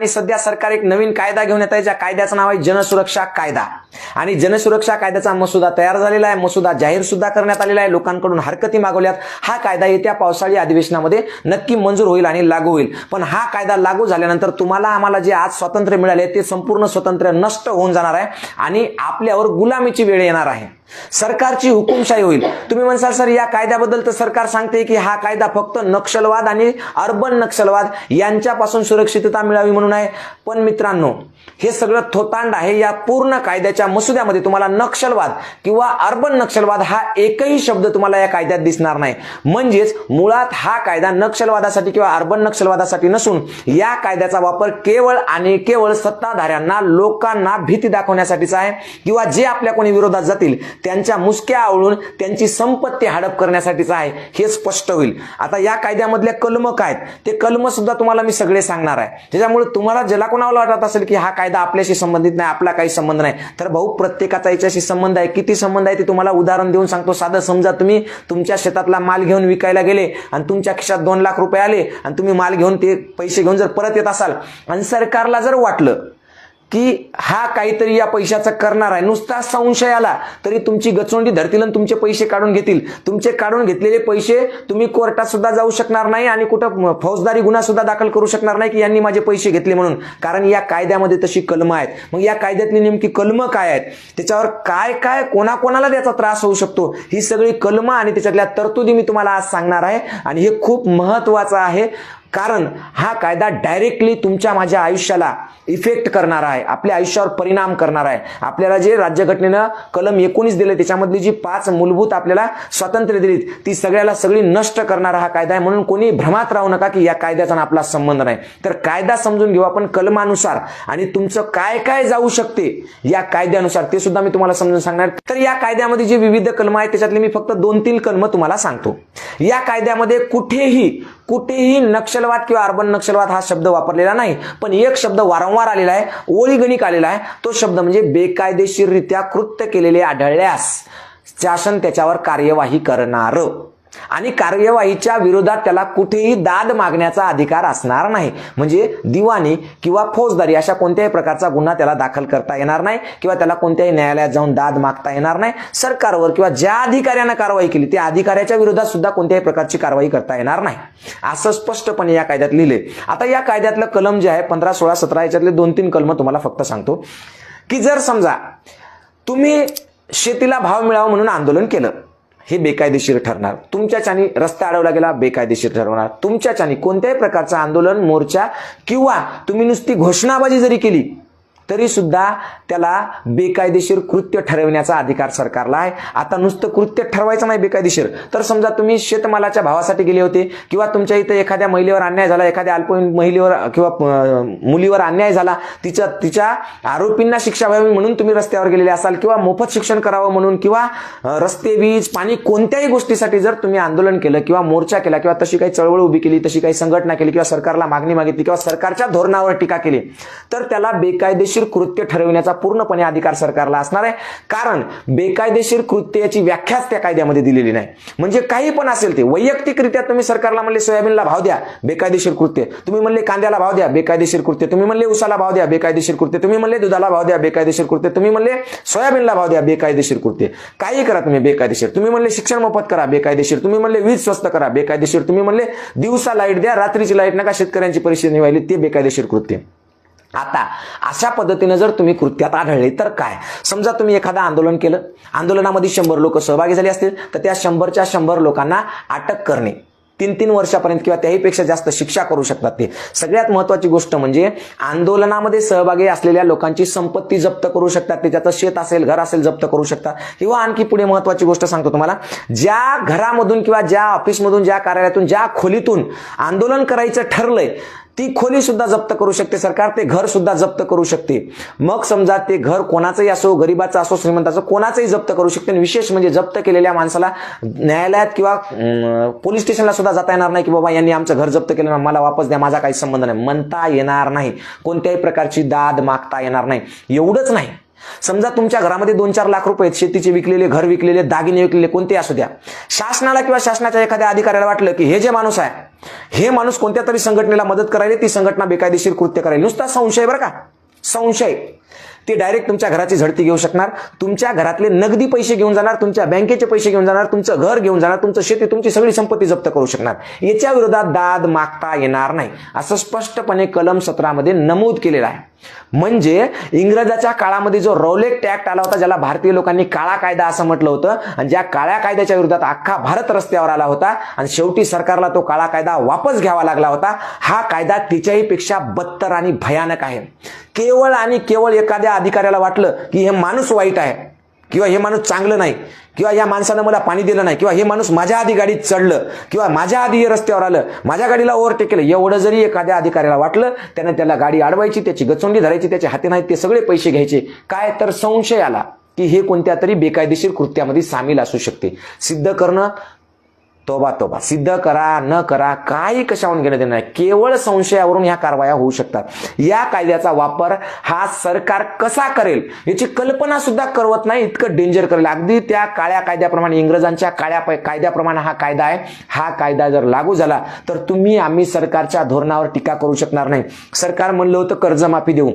आणि सध्या सरकार एक नवीन कायदा घेऊन येत आहे ज्या कायद्याचं नाव आहे जनसुरक्षा कायदा. आणि जनसुरक्षा कायद्याचा मसुदा तयार झालेला आहे मसुदा जाहीर सुद्धा करण्यात आलेला आहे लोकांकडून हरकती मागवल्यात. हा कायदा येत्या पावसाळी अधिवेशनामध्ये नक्की मंजूर होईल आणि लागू होईल. पण हा कायदा लागू झाल्यानंतर तुम्हाला आम्हाला जे आज स्वातंत्र्य मिळाले ते संपूर्ण स्वातंत्र्य नष्ट होऊन जाणार आहे आणि आपल्यावर गुलामीची वेळ येणार आहे. सरकारची हुकुमशाही होईल. तुम्ही म्हणसाल सर या कायद्याबद्दल तर सरकार सांगते की हा कायदा फक्त नक्षलवाद आणि अर्बन नक्षलवाद यांच्यापासून सुरक्षितता मिळावी म्हणून आहे. पण मित्रांनो हे सगळं थोतांड आहे या पूर्ण कायद्याच्या मसुद्यामध्ये तुम्हाला नक्षलवाद किंवा अर्बन नक्षलवाद हा एकही शब्द तुम्हाला या कायद्यात दिसणार नाही. म्हणजेच मुळात हा कायदा नक्षलवादासाठी किंवा अर्बन नक्षलवादासाठी नसून या कायद्याचा वापर केवळ आणि केवळ सत्ताधाऱ्यांना लोकांना भीती दाखवण्यासाठीचा आहे किंवा जे आपल्या कोणी विरोधात जातील त्यांच्या मुसक्या आवळून त्यांची संपत्ती हडप करण्यासाठीच आहे. हे स्पष्ट होईल. आता या कायद्यामधल्या कलम काय आहेत? ते कलम सुद्धा तुम्हाला मी सगळे सांगणार आहे. त्याच्यामुळे तुम्हाला ज्याला कोणाला वाटत असेल की हा कायदा आपल्याशी संबंधित नाही आपला काही संबंध नाही तर भाऊ प्रत्येकाचा याच्याशी संबंध आहे. किती संबंध आहे ते तुम्हाला उदाहरण देऊन सांगतो. साधं समजा तुम्ही तुमच्या शेतातला माल घेऊन विकायला गेले आणि तुमच्या खिशात दोन लाख रुपये आले आणि तुम्ही माल घेऊन ते पैसे घेऊन जर परत येत असाल आणि सरकारला जर वाटलं की हा काहीतरी या पैशाचं करणार आहे. नुसता संशय आला तरी तुमची गचोंडी धरतील आणि तुमचे पैसे काढून घेतील. तुमचे काढून घेतलेले पैसे तुम्ही कोर्टात सुद्धा जाऊ शकणार नाही आणि कुठं फौजदारी गुन्हा सुद्धा दाखल करू शकणार नाही की यांनी माझे पैसे घेतले म्हणून. कारण या कायद्यामध्ये तशी कलमं आहेत. मग या कायद्यातली नेमकी कलमं काय आहेत? त्याच्यावर काय काय कोणाकोणाला त्याचा त्रास होऊ शकतो? ही सगळी कलमं आणि त्याच्यातल्या तरतुदी मी तुम्हाला आज सांगणार आहे. आणि हे खूप महत्वाचं आहे. कारण हा कायदा डायरेक्टली तुमच्या माझ्या आयुष्याला इफेक्ट करणार आहे. आपल्या आयुष्यावर परिणाम करणार आहे. आपल्याला जे राज्यघटनेनं कलम एकोणीस दिले त्याच्यामधली जी पाच मूलभूत आपल्याला स्वातंत्र्य दिलीत ती सगळ्याला सगळी नष्ट करणारा हा कायदा आहे. म्हणून कोणी भ्रमात राहू नका की या कायद्याचा आपला संबंध नाही. तर कायदा समजून घेऊ आपण कलमानुसार. आणि तुमचं काय काय जाऊ शकते या कायद्यानुसार ते सुद्धा मी तुम्हाला समजून सांगणार तर या कायद्यामध्ये जे विविध कलम आहेत त्याच्यातले मी फक्त दोन तीन कलम तुम्हाला सांगतो. या कायद्यामध्ये कुठेही कुठेही नक्ष नक्षलवाद किंवा अर्बन नक्षलवाद हा शब्द वापरलेला नाही पण एक शब्द वारंवार आलेला आहे ओलीगणिक आलेला आहे. तो शब्द म्हणजे बेकायदेशीररित्या कृत्य केलेले आढळल्यास शासन त्याच्यावर कार्यवाही करणार. आणि कार्यवाहीच्या विरोधात त्याला कुठेही दाद मागण्याचा अधिकार असणार नाही. म्हणजे दिवाणी किंवा फौजदारी अशा कोणत्याही प्रकारचा गुन्हा त्याला दाखल करता येणार नाही किंवा त्याला कोणत्याही न्यायालयात जाऊन दाद मागता येणार नाही. सरकारवर किंवा ज्या अधिकाऱ्यानं कारवाई केली त्या अधिकाऱ्याच्या विरोधात सुद्धा कोणत्याही प्रकारची कारवाई करता येणार नाही. असं स्पष्टपणे या कायद्यात लिहिले आता या कायद्यातलं कलम जे आहे पंधरा सोळा सतरा याच्यातले दोन तीन कलम तुम्हाला फक्त सांगतो. की जर समजा तुम्ही शेतीला भाव मिळावा म्हणून आंदोलन केलं हे बेकायदेशीर ठरणार. तुमच्याच्यानी रस्ता अडवला गेला बेकायदेशीर ठरवणार. तुमच्याच्यानी कोणत्याही प्रकारचं आंदोलन मोर्चा किंवा तुम्ही नुसती घोषणाबाजी जरी केली तरी सुद्धा त्याला बेकायदेशीर कृत्य ठरवण्याचा अधिकार सरकारला आहे. आता नुसतं कृत्य ठरवायचं नाही बेकायदेशीर. तर समजा तुम्ही शेतमालाच्या भावासाठी गेले होते किंवा तुमच्या इथं एखाद्या महिलेवर अन्याय झाला एखाद्या अल्पवयीन महिलेवर किंवा मुलीवर अन्याय झाला तिच्या तिच्या आरोपींना शिक्षा व्हावी म्हणून तुम्ही रस्त्यावर गेलेले असाल किंवा मोफत शिक्षण करावं म्हणून किंवा रस्ते वीज पाणी कोणत्याही गोष्टीसाठी जर तुम्ही आंदोलन केलं किंवा मोर्चा केला किंवा तशी काही चळवळ उभी केली तशी काही संघटना केली किंवा सरकारला मागणी मागितली किंवा सरकारच्या धोरणावर टीका केली तर त्याला बेकायदेशीर कृत्य ठरविण्याचा पूर्णपणे अधिकार सरकारला असणार आहे. कारण बेकायदेशीर कृत्य याची व्याख्याच त्या कायद्यामध्ये दिलेली नाही. म्हणजे काही पण असेल ते वैयक्तिकरित्या तुम्ही सरकारला म्हणले सोयाबीनला भाव द्या बेकायदेशीर कृत्य. तुम्ही म्हणले कांद्याला भाव द्या बेकायदेशीर कृत्य. तुम्ही म्हणले उसाला भाव द्या बेकायदेशीर कृत्य. तुम्ही म्हणले दुधाला भाव द्या बेकायदेशीर कृत्य. तुम्ही म्हणले सोयाबीनला भाव द्या बेकायदेशीर कृत्य. काही करा तुम्ही बेकायदेशीर. तुम्ही म्हणले शिक्षण मोफत करा बेकायदेशीर. तुम्ही म्हणले वीज स्वस्त करा बेकायदेशीर. तुम्ही म्हणले दिवसा लाइट द्या रात्रीची लाइट नका शेतकऱ्यांची परिस्थिती व्हायली ते बेकायदेशीर कृत्य. आता अशा पद्धतीनं जर तुम्ही कृत्यात आढळले तर काय? समजा तुम्ही एखादं आंदोलन केलं आंदोलनामध्ये शंभर लोक सहभागी झाले असतील तर त्या शंभरच्या शंभर लोकांना अटक करणे. तीन तीन वर्षापर्यंत किंवा त्याहीपेक्षा जास्त शिक्षा करू शकतात ते. सगळ्यात महत्वाची गोष्ट म्हणजे आंदोलनामध्ये सहभागी असलेल्या लोकांची संपत्ती जप्त करू शकतात त्याच्याचं शेत असेल घर असेल जप्त करू शकतात. किंवा आणखी पुढे महत्वाची गोष्ट सांगतो तुम्हाला ज्या घरामधून किंवा ज्या ऑफिसमधून ज्या कार्यालयातून ज्या खोलीतून आंदोलन करायचं ठरलंय ती खोली सुद्धा जप्त करू शकते सरकार ते घर सुद्धा जप्त करू शकते. मग समजा ते घर कोणाचंही असो गरीबाचं असो श्रीमंताचं कोणाचंही जप्त करू शकते. आणि विशेष म्हणजे जप्त केलेल्या माणसाला न्यायालयात किंवा पोलीस स्टेशनला सुद्धा जाता येणार नाही की बाबा यांनी आमचं घर जप्त केलं ना, मला वापस द्या माझा काही संबंध नाही. म्हणता येणार नाही. कोणत्याही प्रकारची दाद मागता येणार नाही. एवढंच नाही. समजा तुमच्या घरामध्ये दोन चार लाख रुपये शेतीचे विकलेले घर विकलेले दागिने विकलेले कोणते असू द्या. शासनाला किंवा शासनाच्या एखाद्या अधिकाऱ्याला वाटलं की हे जे माणूस आहे हे माणूस कोणत्या तरी संघटनेला मदत करायला ती संघटना बेकायदेशीर कृत्य करायला. नुसता संशय बरं का? संशय. ते डायरेक्ट तुमच्या घराची झडती घेऊ शकणार. तुमच्या घरातले नगदी पैसे घेऊन जाणार तुमच्या बँकेचे पैसे घेऊन जाणार तुमचं घर घेऊन जाणार तुमचं शेती तुमची सगळी संपत्ती जप्त करू शकणार. याच्या विरोधात दाद मागता येणार नाही. असं स्पष्टपणे कलम सतरामध्ये नमूद केलेलं आहे. म्हणजे इंग्रजाच्या काळामध्ये जो रौलेट टॅक्ट आला होता ज्याला भारतीय लोकांनी काळा कायदा असं म्हटलं होतं आणि ज्या काळ्या कायद्याच्या विरोधात अख्खा भारत रस्त्यावर आला होता आणि शेवटी सरकारला तो काळा कायदा वापस घ्यावा लागला होता हा कायदा तिच्याही पेक्षा बत्तर आणि भयानक आहे. केवळ आणि केवळ एखाद्या अधिकाऱ्याला वाटलं की हे माणूस वाईट आहे किंवा हे माणूस चांगलं नाही किंवा या माणसानं मला पाणी दिलं नाही किंवा हे माणूस माझ्या आधी गाडीत चढलं किंवा माझ्या आधी हे रस्त्यावर आलं माझ्या गाडीला ओव्हरटेक केलं एवढं जरी एखाद्या अधिकाऱ्याला वाटलं त्यानं त्याला गाडी अडवायची त्याची गचोंडी धरायची त्याचे हाती नाहीत ते सगळे पैसे घ्यायचे. काय तर संशय आला की हे कोणत्या तरी बेकायदेशीर कृत्यामध्ये सामील असू शकते. सिद्ध करणं तोबा तोबा. सिद्ध करा न करा काही कशावरून घेण्यात येणार नाही. केवळ संशयावरून ह्या कारवाया होऊ शकतात. या कायद्याचा वापर हा सरकार कसा करेल याची कल्पना सुद्धा करवत नाही इतकं डेंजर करेल. अगदी त्या काळ्या कायद्याप्रमाणे इंग्रजांच्या काळ्या पै- कायद्याप्रमाणे हा कायदा आहे. हा कायदा जर लागू झाला तर तुम्ही आम्ही सरकारच्या धोरणावर टीका करू शकणार नाही. सरकार म्हणलं होतं कर्जमाफी देऊ.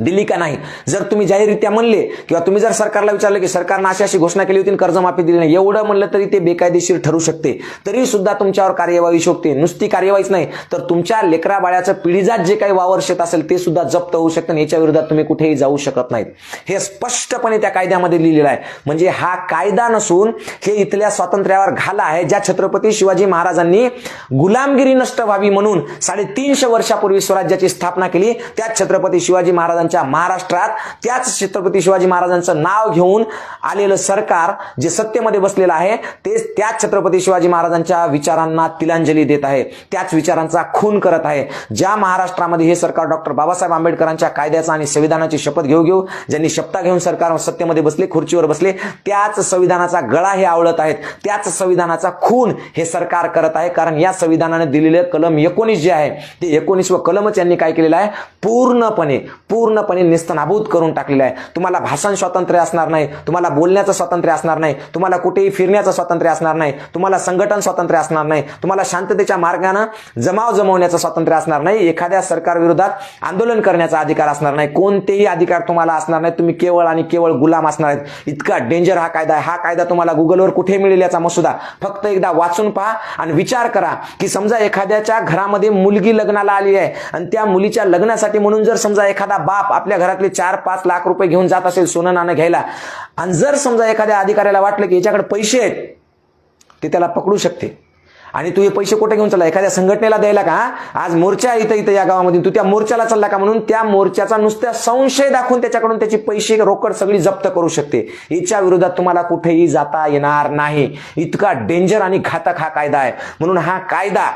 दिली का नाही? जर तुम्ही जाहीररित्या म्हणले किंवा तुम्ही जर सरकारला विचारलं की सरकारनं अशी अशी घोषणा केली होती आणि कर्जमाफी दिली नाही एवढं म्हणलं तरी ते बेकायदेशीर ठरू शकते. तरी सुद्धा तुमच्यावर कार्यवाही शकते नुसती कार्यवाहीच नाही तर तुमच्या लेकरा बाळ्याचं पिढीजात जे काही वावर शेत असेल ते सुद्धा जप्त होऊ शकतं याच्या विरोधात तुम्ही कुठेही जाऊ शकत नाहीत. हे स्पष्टपणे त्या कायद्यामध्ये लिहिलेलं आहे. म्हणजे हा कायदा नसून हे इथल्या स्वातंत्र्यावर घाला आहे ज्या छत्रपती शिवाजी महाराजांनी गुलामगिरी नष्ट व्हावी म्हणून साडेतीनशे वर्षापूर्वी स्वराज्याची स्थापना केली त्याच छत्रपती शिवाजी महाराजांच्या महाराष्ट्रात. त्याच छत्रपती शिवाजी महाराजांचं नाव घेऊन आलेलं सरकार जे सत्तेमध्ये बसलेलं आहे ते त्याच छत्रपती शिवाजी महाराजांच्या विचारांना तिलांजली देत आहे. त्याच विचारांचा खून करत आहे. ज्या महाराष्ट्रामध्ये हे सरकार डॉक्टर बाबासाहेब आंबेडकरांच्या कायद्याचा आणि संविधानाची शपथ घेऊ घेऊ ज्यांनी शपथा घेऊन सरकार सत्तेमध्ये बसले खुर्चीवर बसले त्याच संविधानाचा गळा हे आवळत आहेत. त्याच संविधानाचा खून हे सरकार करत आहे. कारण या संविधानाने दिलेलं कलम एकोणीस जे आहे ते एकोणीस व कलमच यांनी काय केलेलं आहे? पूर्णपणे पूर्ण पूर्णपणे निस्तनाभूत करून टाकलेलं आहे. तुम्हाला भाषण स्वातंत्र्य असणार नाही तुम्हाला बोलण्याचं स्वातंत्र्य असणार नाही तुम्हाला कुठेही फिरण्याचं स्वातंत्र्य असणार नाही तुम्हाला संघटन स्वातंत्र्य असणार नाही तुम्हाला शांततेच्या मार्गानं जमाव जमवण्याचं स्वातंत्र्य असणार नाही एखाद्या सरकार विरोधात आंदोलन करण्याचा अधिकार असणार नाही कोणतेही अधिकार तुम्हाला असणार नाही तुम्ही केवळ आणि केवळ गुलाम असणार आहेत. इतका डेंजर हा कायदा आहे. हा कायदा तुम्हाला गुगलवर कुठे मिळेल याचा मसुदा. फक्त एकदा वाचून पहा आणि विचार करा की समजा एखाद्याच्या घरामध्ये मुलगी लग्नाला आली आहे आणि त्या मुलीच्या लग्नासाठी म्हणून जर समजा एखादा बाप आपल्या घरातले चार पाच लाख रुपये घेऊन जात असेल सोनं नाणं घ्यायला. आणि जर समजा एखाद्या अधिकाऱ्याला वाटलं की याच्याकडे पैसे आहेत ते त्याला पकडू शकते. आणि तू हे पैसे कुठे घेऊन चालला? एखाद्या संघटनेला द्यायला का? आज मोर्चा इथं इथं या गावामध्ये तू त्या मोर्चाला चालला का म्हणून? त्या मोर्चाचा नुसत्या संशय दाखवून त्याच्याकडून त्याची पैसे रोकड सगळी जप्त करू शकते. याच्या विरोधात तुम्हाला कुठेही जाता येणार नाही. इतका डेंजर आणि घातक हा कायदा आहे. म्हणून हा कायदा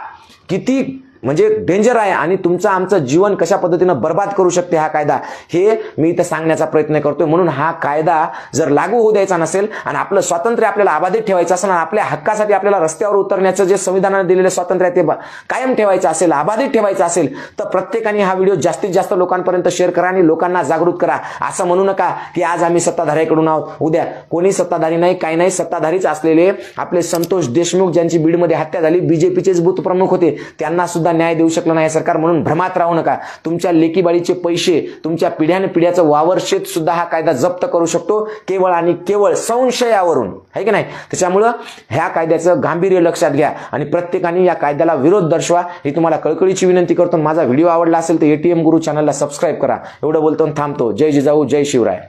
किती म्हणजे डेंजर आहे आणि तुमचं आमचं जीवन कशा पद्धतीनं बर्बाद करू शकते हा कायदा हे मी इथं सांगण्याचा प्रयत्न करतोय. म्हणून हा कायदा जर लागू होऊ द्यायचा नसेल आणि आपलं स्वातंत्र्य आपल्याला अबाधित ठेवायचं असेल आणि आपल्या हक्कासाठी आपल्याला रस्त्यावर उतरण्याचं जे संविधानाने दिलेलं स्वातंत्र्य आहे ते कायम ठेवायचं असेल अबाधित ठेवायचं असेल तर प्रत्येकाने हा व्हिडिओ जास्तीत जास्त लोकांपर्यंत शेअर करा आणि लोकांना जागृत करा. असं म्हणू नका की आज आम्ही सत्ताधाऱ्याकडून आहोत. उद्या कोणी सत्ताधारी नाही काही नाही सत्ताधारीच असलेले आपले संतोष देशमुख ज्यांची बीडमध्ये हत्या झाली बीजेपीचेच बूथ प्रमुख होते त्यांना सुद्धा न्याय देऊ शकलं नाही सरकार म्हणून भ्रमात राहू नका. तुमच्या लेकीबाळीचे पैसे तुमच्या पिढ्याने पिढ्याचं वावर शेत सुद्धा हा कायदा जप्त करू शकतो केवळ आणि केवळ संशयावरून. आहे की नाही? त्याच्यामुळं ह्या कायद्याचं गांभीर्य लक्षात घ्या आणि प्रत्येकाने या कायद्याला विरोध दर्शवा. ही तुम्हाला कळकळीची विनंती करतो माझा व्हिडिओ आवडला असेल तर एटीएम गुरु चॅनलला सबस्क्राईब करा. एवढं बोलतो आणि थांबतो. जय जिजाऊ जय शिवराय.